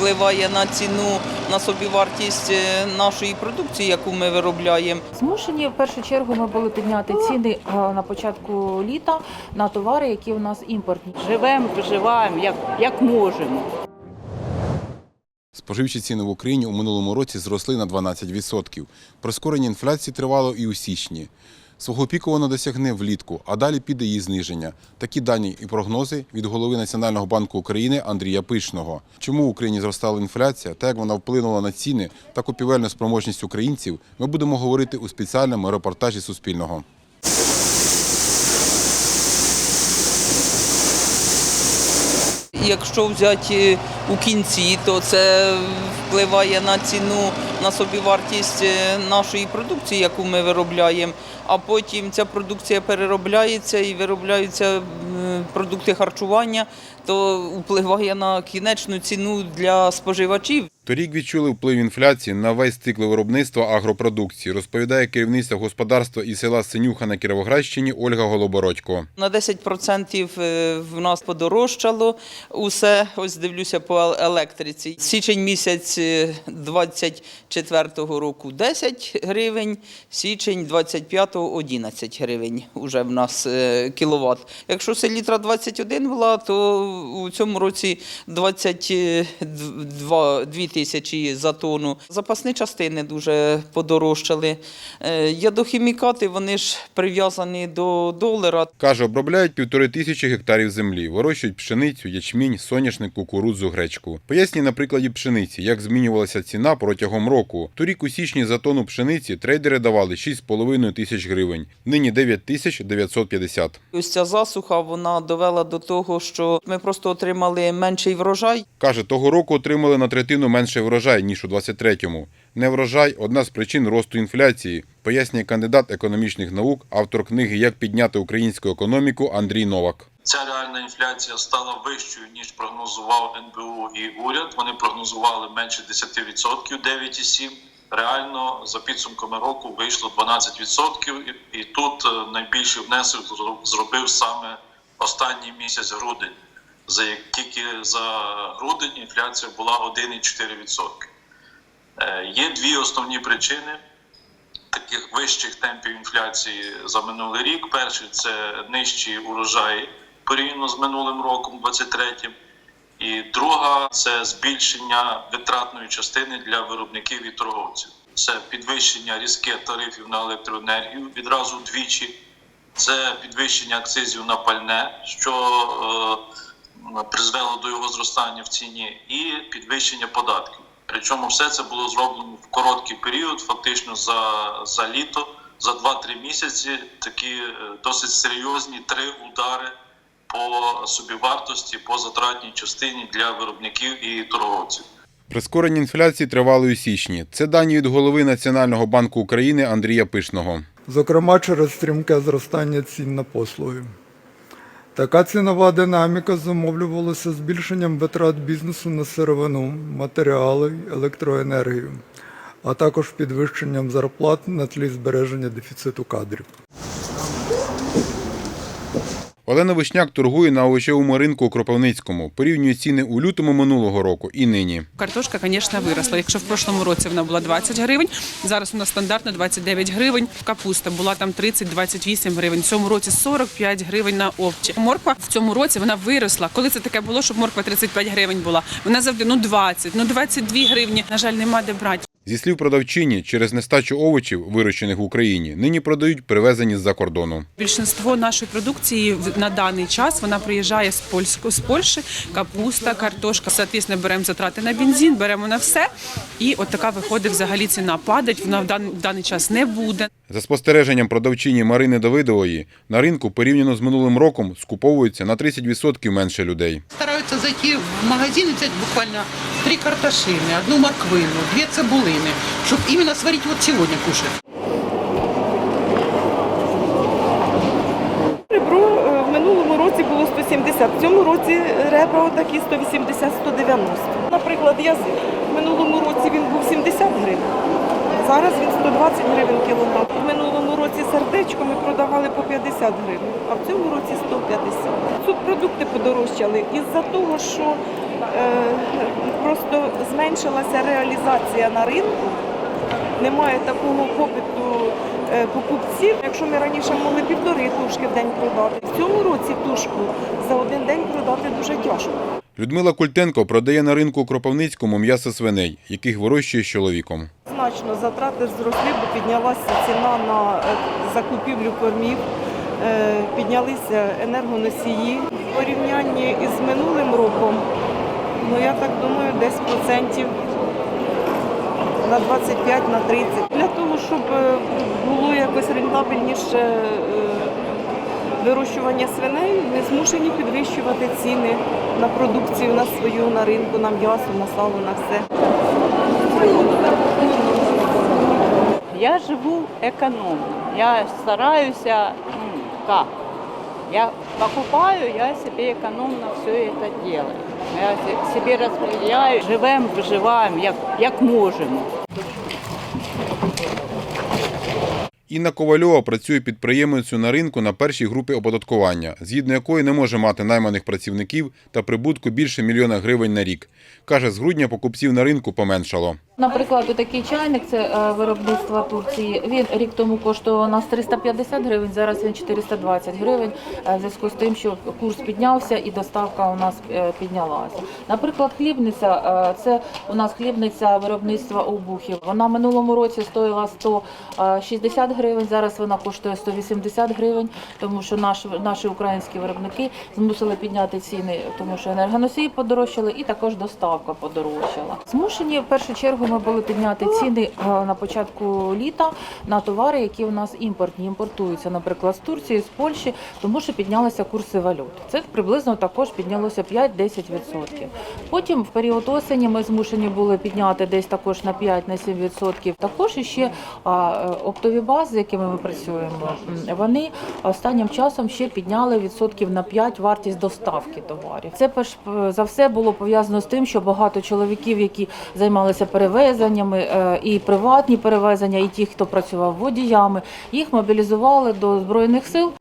впливає на ціну, на собівартість е, нашої продукції, яку ми виробляємо. Змушені в першу чергу ми були підняти ціни на початку літа на товари, які у нас імпортні. Живемо, виживаємо, як, як можемо. Споживчі ціни в Україні у минулому році зросли на 12%. Прискорення інфляції тривало і у січні. Свого піку воно досягне влітку, а далі піде її зниження. Такі дані і прогнози від голови Національного банку України Андрія Пишного. Чому в Україні зростала інфляція та як вона вплинула на ціни та купівельну спроможність українців, ми будемо говорити у спеціальному репортажі Суспільного. Якщо взяти у кінці, то це впливає на ціну, на собівартість е, нашої продукції, яку ми виробляємо. А потім ця продукція переробляється і виробляються продукти харчування, то впливає на кінечну ціну для споживачів. Торік відчули вплив інфляції на весь цикл виробництва агропродукції, розповідає керівництво господарства і села Синюха на Кіровоградщині Ольга Голобородько. На 10% е, в нас подорожчало усе. Ось дивлюся по електриці. Січень місяць 24-го року 10 гривень, січень 25-го 11 гривень уже в нас е, кіловат. Якщо селітра 21 була, то у цьому році 22 2 тисячі за тонну. Запасні частини дуже подорожчали. Е, Ядохімікати, вони ж прив'язані до долара. Каже, обробляють півтори тисячі гектарів землі, вирощують пшеницю, ячмінь, соняшник, кукурудзу, гречку. Пояснює на прикладі пшениці, як змінювалася ціна протягом року. Торік у січні за тонну пшениці трейдери давали 6,5 тисяч гривень, нині 9 тисяч 950. Ось ця засуха вона довела до того, що ми просто отримали менший врожай. Каже, того року отримали на третину менше врожай, ніж у 23-му. Неврожай – одна з причин росту інфляції, пояснює кандидат економічних наук, автор книги «Як підняти українську економіку» Андрій Новак. Ця реальна інфляція стала вищою ніж прогнозував НБУ і уряд. Вони прогнозували менше 10%, 9,7%. Реально за підсумками року вийшло 12%. І, і тут е, найбільший внесок зробив саме останній місяць грудень. За як тільки за грудень інфляція була 1,4%. Е, Є дві основні причини таких вищих темпів інфляції за минулий рік. Перший це нижчі урожаї порівняно з минулим роком, 23-м. І друга це збільшення витратної частини для виробників і торговців. Це підвищення різке тарифів на електроенергію відразу вдвічі. Це підвищення акцизів на пальне, що е, призвело до його зростання в ціні, і підвищення податків. Причому все це було зроблено в короткий період, фактично за, за літо, за 2-3 місяці. Такі е, досить серйозні три удари по собівартості, по затратній частині для виробників і торговців. Прискорення інфляції тривало у січні. Це дані від голови Національного банку України Андрія Пишного. зокрема через стрімке зростання цін на послуги. Така цінова динаміка зумовлювалася збільшенням витрат бізнесу на сировину, матеріали, електроенергію, а також підвищенням зарплат на тлі збереження дефіциту кадрів. Олена Вишняк торгує на овочевому ринку у Кропивницькому. Порівнює ціни у лютому минулого року і нині. Картошка, звісно, виросла. Якщо в прошлому році вона була 20 гривень, зараз вона стандартна 29 гривень. Капуста була там 30-28 гривень. В цьому році 45 гривень на овчі. Морква в цьому році вона виросла. Коли це таке було, щоб морква 35 гривень була, вона завжди ну 20, ну 22 гривні. На жаль, нема де брати. Зі слів продавчині, через нестачу овочів, вирощених в Україні, нині продають привезені з-за кордону. Більшинство нашої продукції в- на даний час вона приїжджає з Польську з Польщі. Капуста, картошка. Соответственно, беремо затрати на бензин, беремо на все. І от така виходить взагалі ціна. Падать вона в дан- в даний час не буде. За спостереженням продавчині Марини Давидової, на ринку порівняно з минулим роком скуповується на 30% менше людей. Стараються зайти в магазин і взяти буквально три картошини, одну морквину, дві цибулини, щоб іменно сварити от сьогодні кушати. Ребро е, в минулому році було 170, в цьому році ребра отакі 180-190. Наприклад, язик. В минулому році він був 70 гривень, зараз він 120 гривень кілограм. В минулому році сердечко ми продавали по 50 гривень, а в цьому році 150. Тут продукти подорожчали із-за того, що е, просто зменшилася реалізація на ринку. Немає такого попиту е, покупців. Якщо ми раніше могли півтори тушки в день продати, в цьому році тушку за один день продати дуже тяжко. Людмила Культенко продає на ринку Кропивницькому м'ясо свиней, яких вирощує з чоловіком. Значно затрати зросли, бо піднялася ціна на е, закупівлю кормів, е, піднялися енергоносії. В порівнянні із минулим роком, ну я так думаю, десь процентів на 25 на 30. Для того, щоб е, було якось рентабельніше е, вирощування свиней, ми змушені підвищувати ціни на продукцію на свою, на ринку, на м'ясо, на сало, на все. Я живу экономно. Я стараюся, ну, как? Я покупаю, я себе экономно все это делаю. Я себе розподіляю, живемо, виживаємо, як, як можемо. Інна Ковальова працює підприємницею на ринку на першій групі оподаткування, згідно якої не може мати найманих працівників та прибутку більше мільйона гривень на рік. Каже, з грудня покупців на ринку поменшало. Наприклад, такий чайник це е, виробництва Турції. Він рік тому коштував нас 350 гривень, зараз він 420 гривень. е, В зв'язку з тим, що курс піднявся і доставка у нас е, піднялася. Наприклад, хлібниця це у нас хлібниця виробництва обухів. Вона минулому році стоїла 160 гривень, зараз вона коштує 180 гривень, тому що наш, наші українські виробники змусили підняти ціни, тому що енергоносії подорожчали і також доставка подорожчала. Змушені в першу чергу ми були підняти ціни е, на початку літа на товари, які у нас імпортні, імпортуються, наприклад, з Турції, з Польщі, тому що піднялися курси валют. Це приблизно також піднялося 5-10%. Потім в період осені ми змушені були підняти десь також на 5-7%. Також іще а, е, оптові бази, з якими ми працюємо, вони останнім часом ще підняли відсотків на 5 вартість доставки товарів. Це перш е, за все було пов'язано з тим, що багато чоловіків, які займалися перевезеннями, е, і приватні перевезення, і ті, хто працював водіями, їх мобілізували до збройних сил.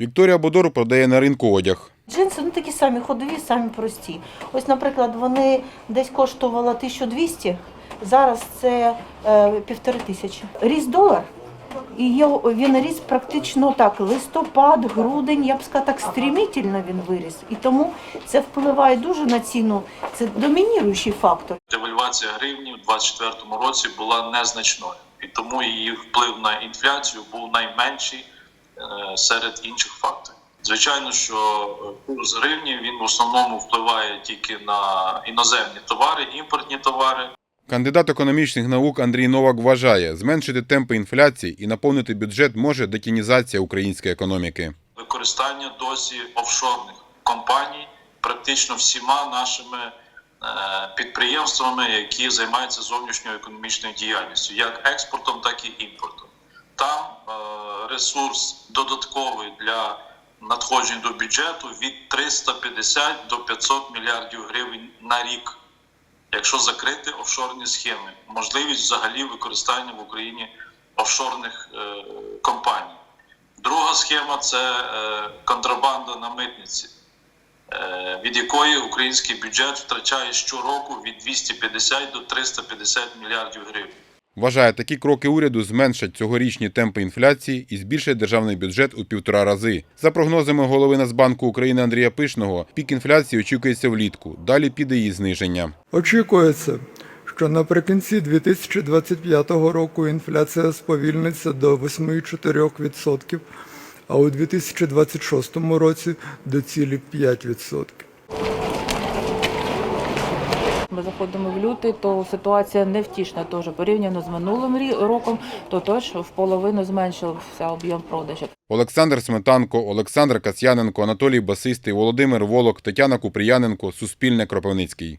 Вікторія Бодор продає на ринку одяг. Джинси ну такі самі ходові, самі прості. Ось, наприклад, вони десь коштували 1200, зараз це е, півтори тисячі. Ріс долар. І його, він ріс практично так, листопад, грудень, я б сказала, так стрімітельно він виріс. І тому це впливає дуже на ціну. Це домініруючий фактор. Девальвація гривні в 2024 році була незначною, і тому її вплив на інфляцію був найменший е, серед інших факторів. Звичайно, що курс гривні він в основному впливає тільки на іноземні товари, імпортні товари. Кандидат економічних наук Андрій Новак вважає, зменшити темпи інфляції і наповнити бюджет може детінізація української економіки. використання досі офшорних компаній практично всіма нашими е, підприємствами, які займаються зовнішньою економічною діяльністю, як експортом, так і імпортом. Там е, ресурс додатковий для надходжень до бюджету від 350 до 500 мільярдів гривень на рік, якщо закрити офшорні схеми, можливість взагалі використання в Україні офшорних е, компаній. Друга схема це е, контрабанда на митниці, е, від якої український бюджет втрачає щороку від 250 до 350 мільярдів гривень. Вважає, такі кроки уряду зменшать цьогорічні темпи інфляції і збільшать державний бюджет у півтора рази. За прогнозами голови Нацбанку України Андрія Пишного, пік інфляції очікується влітку. Далі піде її зниження. Очікується, що наприкінці 2025 року інфляція сповільниться до 8,4%, а у 2026 році до цілі 5%. Ми заходимо в лютий, то ситуація невтішна теж порівняно з минулим роком, то теж в половину зменшився об'єм продажів. Олександр Сметанко, Олександр Касьяненко, Анатолій Басистий, Володимир Волок, Тетяна Купріяненко, Суспільне Кропивницький.